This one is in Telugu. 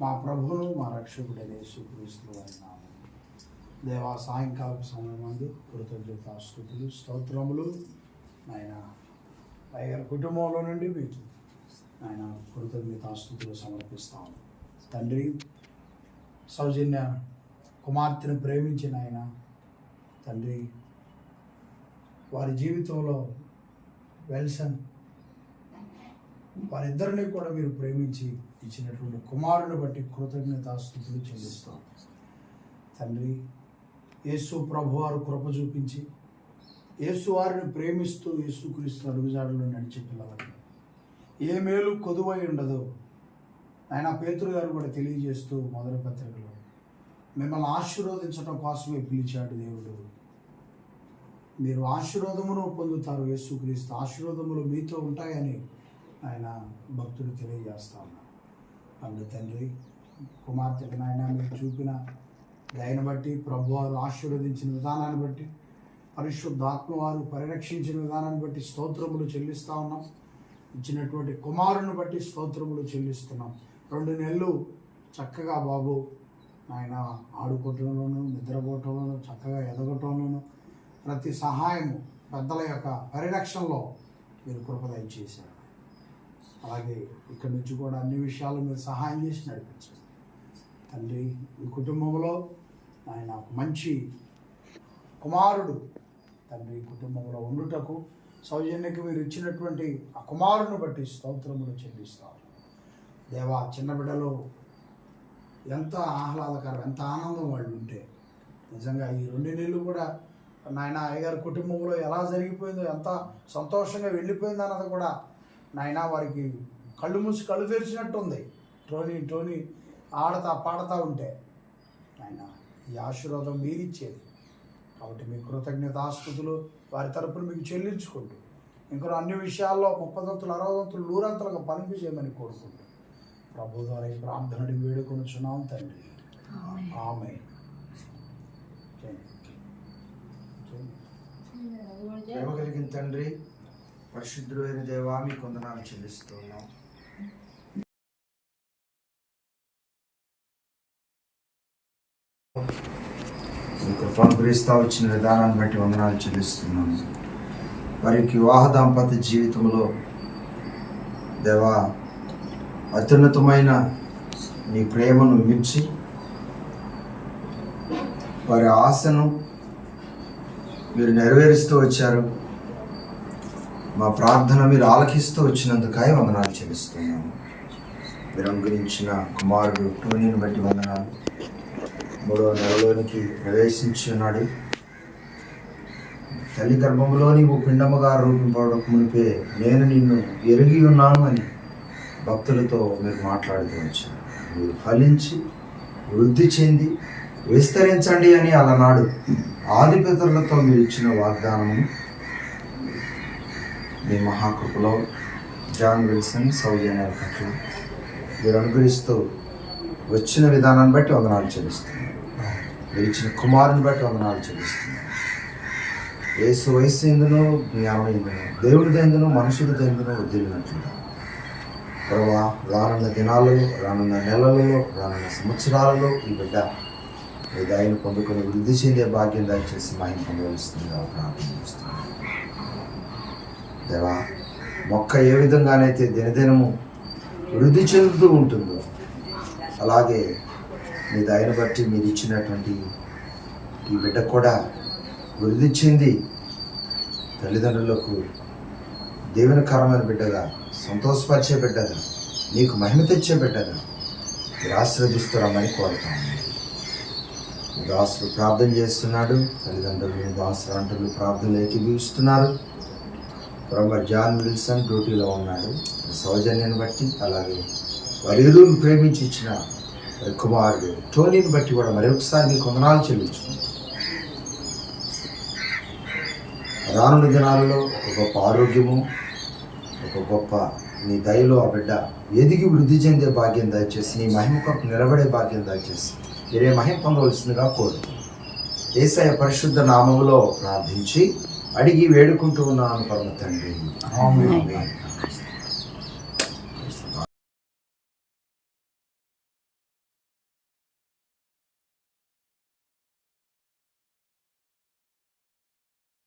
మా ప్రభువును మా రక్షకుడైన యేసుక్రీస్తు వారి దేవా సాయంకాల సమయం మంది కృతజ్ఞత స్థుతులు స్తోత్రములు ఆయన ఆయన కుటుంబంలో నుండి మీకు ఆయన కృతజ్ఞత స్థుతులు సమర్పిస్తాము. తండ్రి సౌజన్య కుమార్తెను ప్రేమించిన ఆయన తండ్రి వారి జీవితంలో వెల్సన్ వారిద్దరిని కూడా మీరు ప్రేమించి ఇచ్చినటువంటి కుమారుని బట్టి కృతజ్ఞతాస్థుతులు చెల్లిస్తాం. తండ్రి యేసు ప్రభువారు కృప చూపించి యేసు వారిని ప్రేమిస్తూ యేసుక్రీస్తు అడుగుజాడలో నడిచే పిల్లవారిని ఏ మేలు కొదువై ఉండదు ఆయన పేతురు గారు కూడా తెలియజేస్తూ మొదటి పత్రికలో మిమ్మల్ని ఆశీర్వదించడం కోసమే పిలిచాడు దేవుడు. మీరు ఆశీర్వాదమును పొందుతారు. యేసుక్రీస్తు ఆశీర్వాదములు మీతో ఉంటాయని ఆయన భక్తుడు తెలియజేస్తా ఉన్నాడు. అందు తండ్రి కుమార్తెకి నాయన మీరు చూపిన దయను బట్టి ప్రభువారు ఆశీర్వదించిన విధానాన్ని బట్టి పరిశుద్ధాత్మ వారు పరిరక్షించిన విధానాన్ని బట్టి స్తోత్రములు చెల్లిస్తా ఉన్నాం. ఇచ్చినటువంటి కుమారుని బట్టి స్తోత్రములు చెల్లిస్తున్నాం. రెండు నెలలు చక్కగా బాబు ఆయన ఆడుకోవటంలోనూ నిద్రపోవటంలోనూ చక్కగా ఎదగటంలోనూ ప్రతి సహాయము పెద్దల యొక్క పరిరక్షణలో మీరు కృపద చేశారు అలాగే ఇక్కడి నుంచి కూడా అన్ని విషయాలు మీరు సహాయం చేసి నడిపించండి. తండ్రి ఈ కుటుంబంలో ఆయన మంచి కుమారుడు. తండ్రి కుటుంబంలో ఉండుటకు సౌజన్యకు మీరు ఇచ్చినటువంటి ఆ కుమారుని బట్టి స్తోత్రములు చెల్లిస్తారు. దేవా చిన్న బిడ్డలో ఎంత ఆహ్లాదకరం ఎంత ఆనందం వాళ్ళు ఉంటే. నిజంగా ఈ రెండు నెలలు కూడా నాయన అయ్యగారి కుటుంబంలో ఎలా జరిగిపోయిందో ఎంత సంతోషంగా వెళ్ళిపోయిందో అన్నది కూడా నాయన వారికి కళ్ళు మూసి కళ్ళు తెరిచినట్టు ఉంది టోనీ టోనీ ఆడతా పాడతా ఉంటే. ఆయన ఈ ఆశీర్వాదం మీరిచ్చేది. కాబట్టి మీ కృతజ్ఞతాస్తుతులు వారి తరపున మీకు చెల్లించుకుంటూ ఇంకా అన్ని విషయాల్లో ముప్పదంతులు అరవదంతులు నూరంతలుగా పనిపి చేయమని కోరుకుంటూ ప్రభు ద్వారా ఈ ప్రార్థన అడిగి వేడుకొనుచున్నాం తండ్రి. ఆమె ప్రేమ కలిగిన తండ్రి పరిశుద్ధుడైన దేవా మీ కొందనాలు చెల్లిస్తున్నాం. మీ గురిస్తా వచ్చిన విధానాన్ని బట్టి వందనాలు చెల్లిస్తున్నాను వారికి వివాహ దాంపత్య జీవితంలో దేవా అత్యున్నతమైన నీ ప్రేమను మించి వారి ఆశను మీరు నెరవేరుస్తూ వచ్చారు. మా ప్రార్థన మీరు ఆలకిస్తూ వచ్చినందుకై వందనాలు చెల్లిస్తున్నాము. మీరు అనుగ్రహించిన కుమారుడు టోనీని బట్టి వందనాలు. మూడవ నెలలోనికి ప్రవేశించి ఉన్నాడు. తల్లి గర్భంలో నీవు పిండముగా రూపింపడక మునిపే నేను నిన్ను ఎరిగి ఉన్నాను అని భక్తులతో మీరు మాట్లాడుతూ వచ్చాను మీరు ఫలించి వృద్ధి చెంది విస్తరించండి అని అలనాడు. ఆదిపితరులతో మీరు ఇచ్చిన వాగ్దానము మీ మహాకృపలో జాన్ విల్సన్ సౌజన్యాల పట్ల మీరు అనుగ్రహిస్తూ వచ్చిన విధానాన్ని బట్టి వందనాలు చెల్లిస్తున్నాను మీరు ఇచ్చిన కుమారుని బట్టి వందనాలు చెల్లిస్తున్నాను ఏసు వయస్సు ఎందునో జ్ఞానం ఎందునో దేవుడి ఎందునో మనుషులది ఎందునో వదిలినట్లుగా ప్రభా రానున్న దినాలలో రానున్న నెలలలో రానున్న సంవత్సరాలలో ఈ బిడ్డ మీ దయను పొందుకొని వృద్ధి చెందే భాగ్యం దయచేసి మహిమ పొందవలసిందిగా ప్రార్థన చేస్తున్నాను దేవా మొక్క ఏ విధంగానైతే దినదినము వృద్ధి చెందుతూ ఉంటుందో అలాగే మీ దయను బట్టి మీరు ఇచ్చినటువంటి ఈ బిడ్డ కూడా వృద్ధి చెంది తల్లిదండ్రులకు దేవునికరమైన బిడ్డగా సంతోషపరిచే బిడ్డగా నీకు మహిమ తెచ్చే బిడ్డగా మీరు ఆశీర్వదిస్తున్నామని కోరుతాను దాసులు ప్రార్థన చేస్తున్నాడు తల్లిదండ్రులు మీ దాసులు అంటులు ప్రార్థనలు ఏకీభవిస్తున్నారు ప్రొఫెసర్ జాన్ విల్సన్ డ్యూటీలో ఉన్నాడు. సౌజన్యాన్ని బట్టి అలాగే వారిరువును ప్రేమించి ఇచ్చిన కుమారుడు టోనీని బట్టి కూడా మరొకసారి మీకు వందనాలు చెల్లించుకుంటాం. రానున్న దినాలలో ఒక గొప్ప ఆరోగ్యము ఒక గొప్ప నీ దయలో ఆ బిడ్డ ఎదిగి వృద్ధి చెందే భాగ్యం దయచేసి నీ మహిమ కొరకు నిలబడే భాగ్యం దయచేసి మీరే మహిమ పొందవలసిందిగా కోరుతున్నాను ఏసయ పరిశుద్ధ నామములో ప్రార్థించి అడిగి వేడుకుంటూ ఉన్నాను పరమ తండ్రి.